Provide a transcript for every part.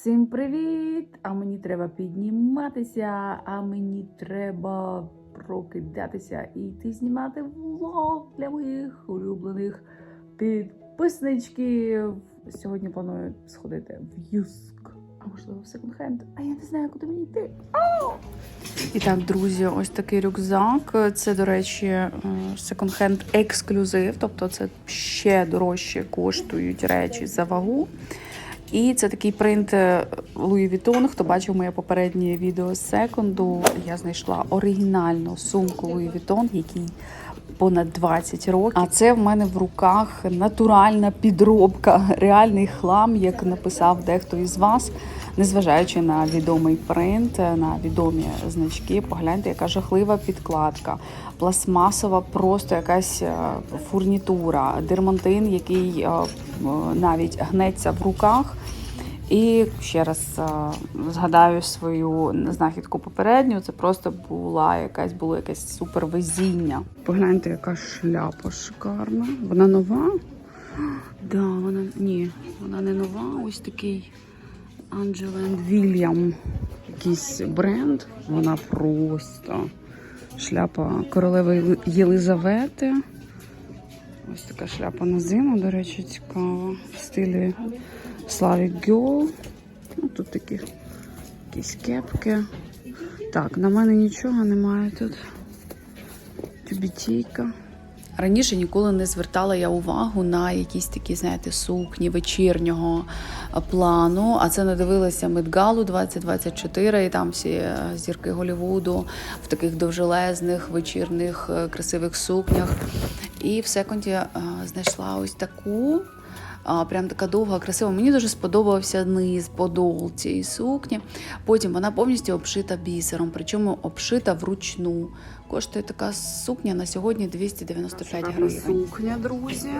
Всім привіт! А мені треба підніматися, а мені треба прокидатися і йти знімати влог для моїх улюблених підписничків. Сьогодні планую сходити в Юск, а можливо в секонд-хенд, а я не знаю, куди мені йти. І так, друзі, ось такий рюкзак. Це, до речі, е, секонд-хенд ексклюзив, тобто це ще дорожче коштують речі за вагу. І це такий принт е, Луї Вітон. Хто бачив моє попереднє відео секунду, я знайшла оригінальну сумку Луї Вітон, який понад 20 років. А це в мене в руках натуральна підробка, реальний хлам, як написав дехто із вас. Незважаючи на відомий принт, на відомі значки, погляньте, яка жахлива підкладка, пластмасова, просто якась е, фурнітура, дермантин, який е, навіть гнеться в руках. І ще раз е, згадаю свою знахідку попередню. Це просто була якась було якесь супервезіння. Погляньте, яка шляпа шикарна. Вона нова? Да, вона ні, вона не нова. Ось такий Angela William. Якийсь бренд. Вона просто шляпа королеви Єлизавети. Ось така шляпа на зиму, до речі, цікава. В стилі Slavic Girl. Ну, тут такі якісь кепки. Так, на мене нічого немає тут. Тюбітійка. Раніше ніколи не звертала я увагу на якісь такі, знаєте, сукні вечірнього плану. А це не дивилася Медгалу 2024 і там всі е, зірки Голівуду в таких довжелезних вечірних е, красивих сукнях. І в секунді е, знайшла ось таку. А, Прям така довга, красива. Мені дуже сподобався низ подол цієї сукні. Потім вона повністю обшита бісером, причому обшита вручну. Коштує така сукня на сьогодні 295 гривень. Сукня, друзі.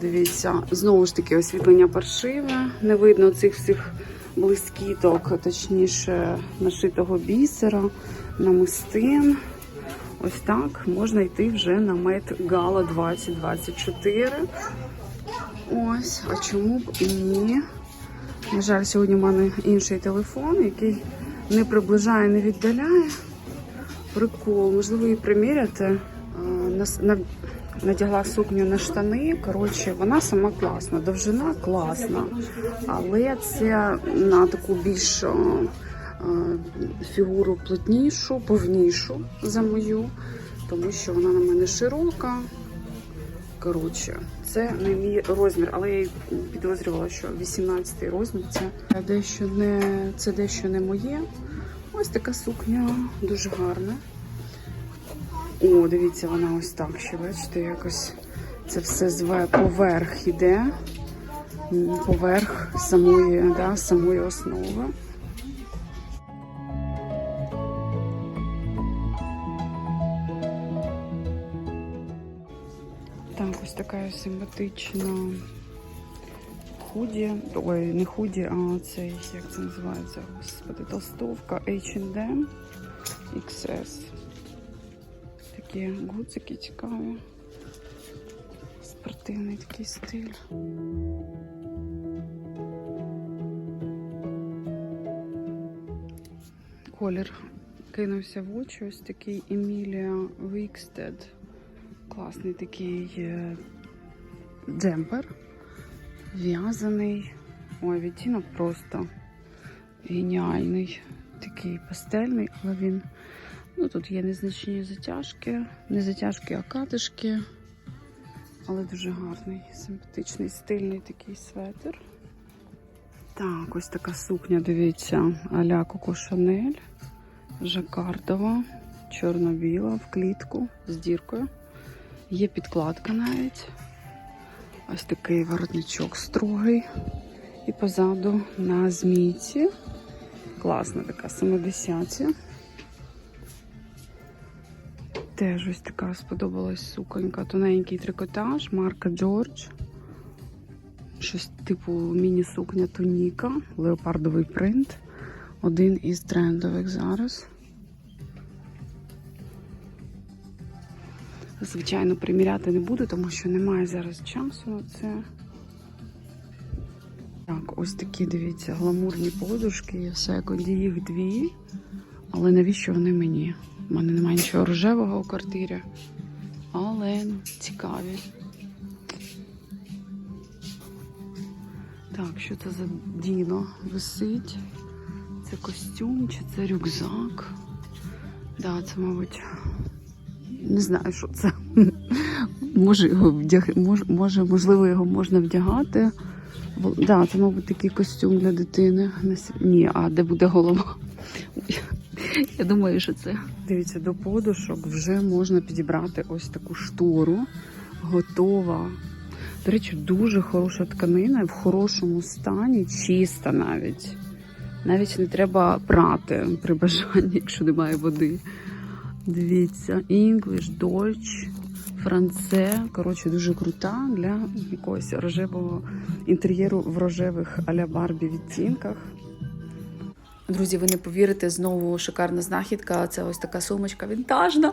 Дивіться, знову ж таки, освітлення паршиве. Не видно цих всіх блискіток, точніше, нашитого бісера, намистин. Ось так можна йти вже на Мет Гала 2024. Ось, а чому б і ні? На жаль, сьогодні в мене інший телефон, який не приближає, не віддаляє. Прикол, можливо, її приміряти. Надягла сукню на штани. Коротше, вона сама класна, довжина класна. Але це на таку більш фігуру плотнішу, повнішу за мою, тому що вона на мене широка. Коротше, це не мій розмір, але я підозрювала, що 18 розмір це дещо не це дещо не моє. Ось така сукня дуже гарна. О, дивіться, вона ось так ще, бачите, якось це все зве поверх іде. Поверх самої, да, самої основи. Така симпатична худі. Ой, не худі, а цей, як це називається? Господи, толстовка H&M XS. Такі гуцики цікаві. Спортивний такий стиль. Колір кинувся в очі. Ось такий Емілія Вікстед. Класний такий е, джемпер. В'язаний. Ой, відтінок просто геніальний. Такий пастельний, але він. Ну, тут є незначні затяжки. Не затяжки, а катишки. Але дуже гарний, симпатичний, стильний такий светр. Так, ось така сукня, дивіться, а-ля Коко Шанель. Жакардова, чорно-біла в клітку з діркою. Є підкладка навіть. Ось такий воротничок строгий. І позаду на змійці. Класна така 70 Теж ось така сподобалась суконька. Тоненький трикотаж, марка Джордж. Щось типу міні-сукня Туніка, леопардовий принт. Один із трендових зараз. Звичайно, приміряти не буду, тому що немає зараз часу на це. Так, ось такі, дивіться, гламурні подушки, Все, секунді, їх дві. Але навіщо вони мені? У мене немає нічого рожевого у квартирі. Але цікаві. Так, що це за Діно висить? Це костюм чи це рюкзак? Да, це, мабуть, не знаю, що це. Може, його вдяг... мож... може, можливо, його можна вдягати. Да, це, мабуть, такий костюм для дитини. Ні, а де буде голова? Я думаю, що це. Дивіться, до подушок вже можна підібрати ось таку штору. Готова. До речі, дуже хороша тканина, в хорошому стані, чиста навіть. Навіть не треба прати при бажанні, якщо немає води. Дивіться, English, Deutsch, франце. Коротше, дуже крута для якогось рожевого інтер'єру в рожевих а-ля Барбі відтінках. Друзі, ви не повірите, знову шикарна знахідка. Це ось така сумочка вінтажна.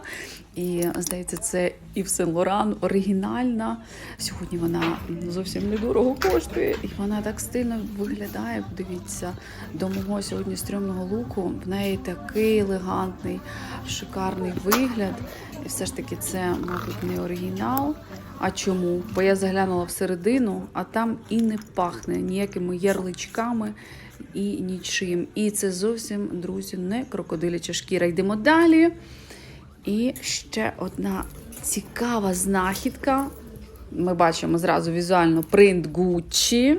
І здається, це Ів Сен Лоран оригінальна. Сьогодні вона зовсім недорого коштує, і вона так стильно виглядає. Дивіться, до мого сьогодні стрьомного луку. В неї такий елегантний, шикарний вигляд. І все ж таки, це, мабуть, не оригінал. А чому? Бо я заглянула всередину, а там і не пахне ніякими ярличками і нічим. І це зовсім, друзі, не крокодиляча шкіра. Йдемо далі. І ще одна цікава знахідка. Ми бачимо зразу візуально принт Гуччі.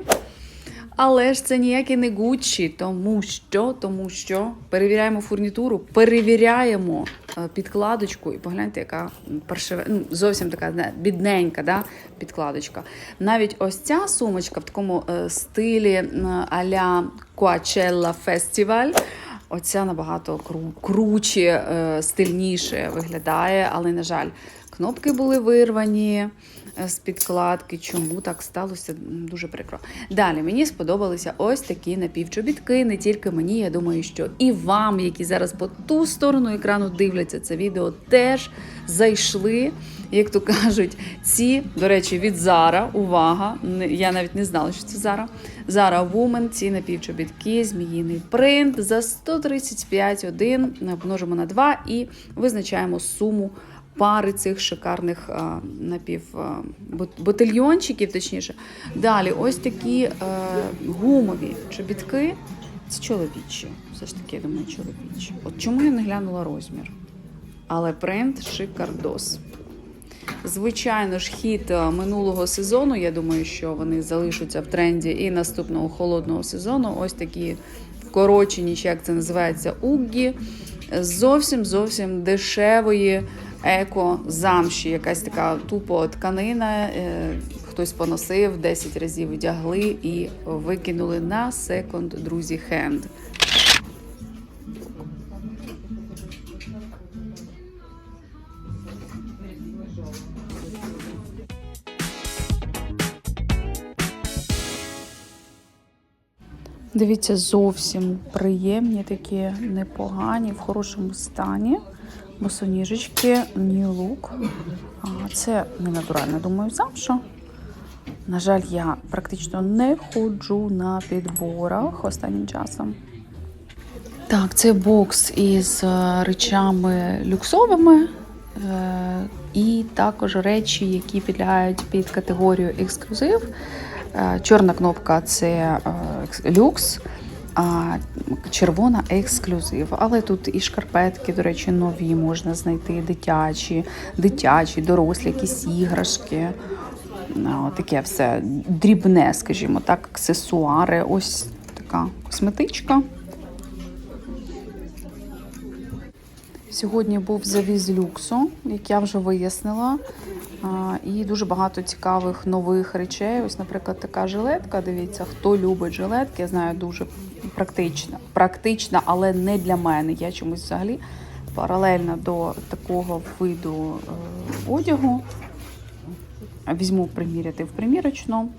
Але ж це ніякі не Гуччі, тому що, тому що перевіряємо фурнітуру, перевіряємо підкладочку і погляньте, яка паршиве, ну, зовсім така не, бідненька да, підкладочка. Навіть ось ця сумочка в такому е, стилі е, а-ля Coachella Festival. Оця набагато кру- круче, е, стильніше виглядає, але, на жаль, кнопки були вирвані е, з підкладки. Чому так сталося? Дуже прикро. Далі мені сподобалися ось такі напівчобітки. Не тільки мені, я думаю, що і вам, які зараз по ту сторону екрану дивляться це відео, теж зайшли. Як то кажуть, ці, до речі, від Зара, увага! Я навіть не знала, що це Зара. Zara Woman, ці напівчобітки, зміїний принт за 135,1 множимо на 2 і визначаємо суму пари цих шикарних а, напів а, ботильйончиків, точніше. Далі, ось такі е, гумові чобітки. Це чоловічі. Все ж таки, я думаю, чоловічі. От чому я не глянула розмір? Але принт шикардос. Звичайно ж, хід е, минулого сезону. Я думаю, що вони залишаться в тренді і наступного холодного сезону. Ось такі вкорочені, чи як це називається, уггі. Зовсім зовсім дешевої еко замші. Якась така тупо тканина. е, Хтось поносив, 10 разів вдягли і викинули на секонд, друзі, хенд. Дивіться, зовсім приємні, такі непогані, в хорошому стані. Босоніжечки, New Look. Це не натуральна, думаю, замша. На жаль, я практично не ходжу на підборах останнім часом. Так, це бокс із е, речами люксовими. е, І також речі, які підлягають під категорію ексклюзив. Е, Чорна кнопка це люкс, а червона ексклюзив. Але тут і шкарпетки, до речі, нові можна знайти, дитячі, дитячі, дорослі, якісь іграшки. Таке все дрібне, скажімо так, аксесуари. Ось така косметичка. Сьогодні був завіз люксу, як я вже вияснила. І дуже багато цікавих нових речей. Ось, наприклад, така жилетка. Дивіться, хто любить жилетки, я знаю, дуже практична, практична, але не для мене. Я чомусь взагалі паралельно до такого виду е, одягу. Візьму приміряти в примірочну.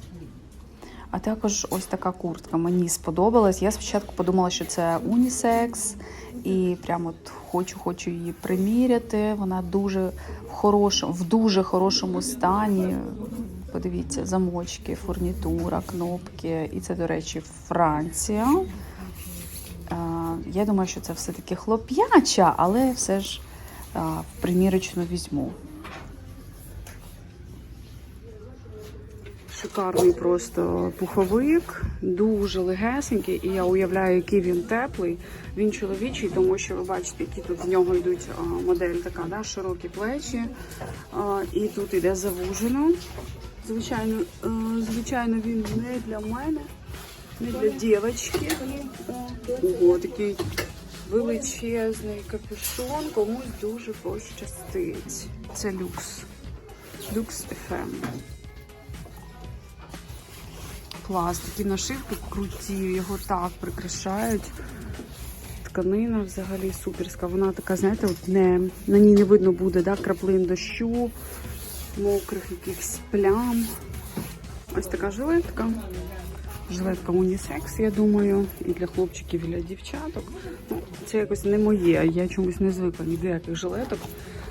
А також ось така куртка мені сподобалась. Я спочатку подумала, що це унісекс, і прямо от хочу, хочу її приміряти. Вона дуже в хорошому, в дуже хорошому стані. Подивіться, замочки, фурнітура, кнопки. І це, до речі, Франція. Е, Я думаю, що це все-таки хлоп'яча, але все ж е, в примірочну візьму. Шикарний просто пуховик, дуже легесенький, і я уявляю, який він теплий. Він чоловічий, тому що ви бачите, які тут в нього йдуть модель така, да, широкі плечі. І тут іде завужено. Звичайно, е, звичайно, він не для мене, не для дівчинки. Ого, такий величезний капюшон, комусь дуже пощастить. Це люкс. Люкс FM. Клас, такі нашивки круті, його так прикрашають. Тканина взагалі суперська. Вона така, знаєте, от не, на ній не видно буде да, краплин дощу, мокрих якихось плям. Ось така жилетка. Жилетка унісекс, я думаю, і для хлопчиків, і для дівчаток. Ну, це якось не моє, я чомусь не звикла ні до яких жилеток.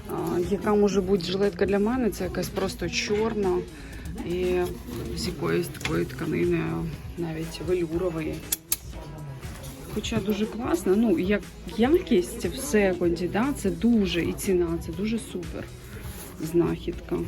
А, яка може бути жилетка для мене? Це якась просто чорна і з якоїсь такої тканини, навіть велюрової. Хоча дуже класно, ну як якість в секунді, це дуже і ціна, це дуже супер знахідка.